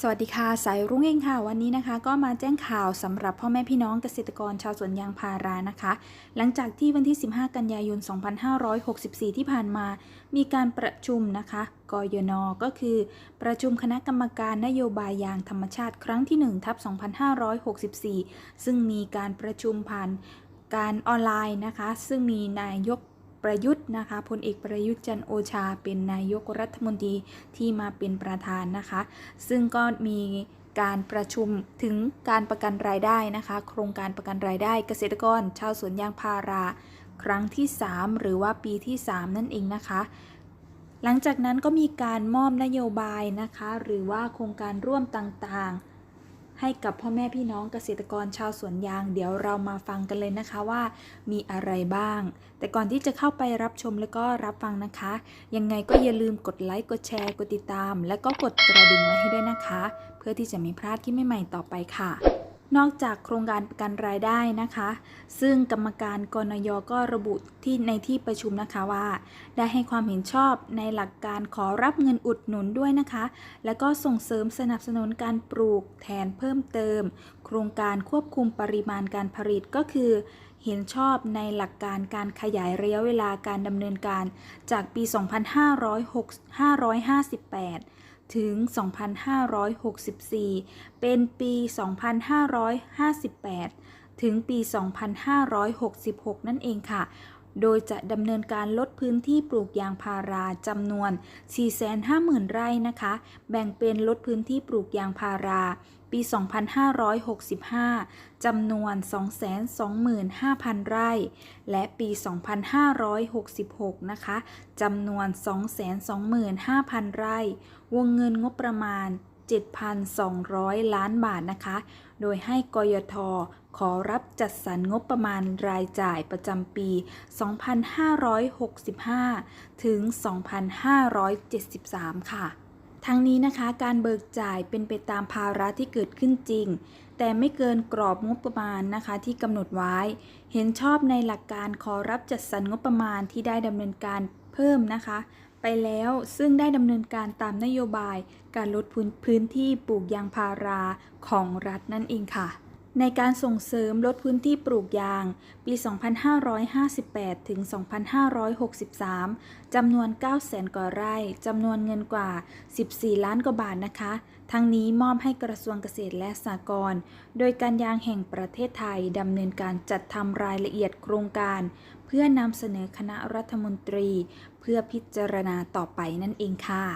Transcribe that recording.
สวัสดีค่ะ สายรุ่งเองค่ะ วันนี้นะคะ ก็มาแจ้งข่าวสำหรับพ่อแม่พี่น้องเกษตรกรชาวสวนยางพารานะคะ หลังจากที่วันที่ 15 กันยายน 2564 ที่ผ่านมา มีการประชุมนะคะกยน ก็คือ ประชุมคณะกรรมการนโยบายยางธรรมชาติครั้งที่1ทับ2564 ซึ่งมีการประชุมผ่านการออนไลน์นะคะ ซึ่งมีนายก ประยุทธ์นะคะพลเอกประยุทธ์จันโอชา เป็นนายกรัฐมนตรีที่มาเป็นประธานนะคะ ซึ่งก็มีการประชุมถึงการประกันรายได้นะคะ โครงการประกันรายได้เกษตรกร ชาวสวนยางพารา ครั้งที่ 3 หรือว่าปีที่ 3 นั่นเองนะคะ หลังจากนั้นก็มีการมอบนโยบายนะคะ หรือว่าโครงการร่วมต่างๆ ให้กับพ่อแม่พี่น้องเกษตรกรชาวสวนยาง เดี๋ยวเรามาฟังกันเลยนะคะว่า มีอะไรบ้าง แต่ก่อนที่จะเข้าไปรับชมแล้วก็รับฟังนะคะ ยังไงก็อย่าลืมกดไลค์กดแชร์กดติดตาม และก็กดกระดิ่งไว้ให้ด้วยนะคะ เพื่อที่จะไม่พลาดที่ใหม่ๆต่อไปค่ะ นอกจากโครงการประกันรายได้นะคะ ซึ่งกรรมการกนยก็ระบุที่ในที่ประชุมนะคะว่า ได้ให้ความเห็นชอบในหลักการขอรับเงินอุดหนุนด้วยนะคะ และก็ส่งเสริมสนับสนุนการปลูกแทนเพิ่มเติม โครงการควบคุมปริมาณการผลิตก็คือ เห็นชอบในหลักการการขยายระยะเวลาการดำเนินการจากปี 2558 ถึง 2564 เป็นปี 2558 ถึงปี 2566 นั่นเองค่ะ โดยจะดำเนินการลดพื้นที่ปลูกยางพาราจำนวน 450,000 ไร่นะคะ แบ่งเป็นลดพื้นที่ปลูกยางพารา ปี 2565 จำนวน 225,000 ไร่ และปี 2566 นะคะ จำนวน 225,000 ไร่ วงเงินงบประมาณ 7,200 ล้านบาทนะคะ โดยให้กยทขอรับจัดสรรงบประมาณรายจ่ายประจำปี 2565 ถึง 2573 ค่ะ ทั้งนี้นะคะการเบิกจ่ายเป็นไปตามภาระที่เกิดขึ้นจริง แต่ไม่เกินกรอบงบประมาณนะคะที่กำหนดไว้ เห็นชอบในหลักการขอรับจัดสรรงบประมาณที่ได้ดำเนินการเพิ่มนะคะ ไปแล้วซึ่งได้ดำเนินการตามนโยบายการลดพื้นพื้นที่ปลูกยางพาราของรัฐนั่นเองค่ะ ในการส่งเสริมลดพื้นที่ปลูกยาง ปี 2558 ถึง 2563 จำนวน 900,000 กว่าไร่ จำนวนเงินกว่า 14 ล้านกว่าบาทนะคะ ทั้งนี้มอบให้กระทรวงเกษตรและสหกรณ์ โดยการยางแห่งประเทศไทยดำเนินการจัดทำรายละเอียดโครงการ เพื่อนำเสนอคณะรัฐมนตรี เพื่อพิจารณาต่อไปนั่นเองค่ะ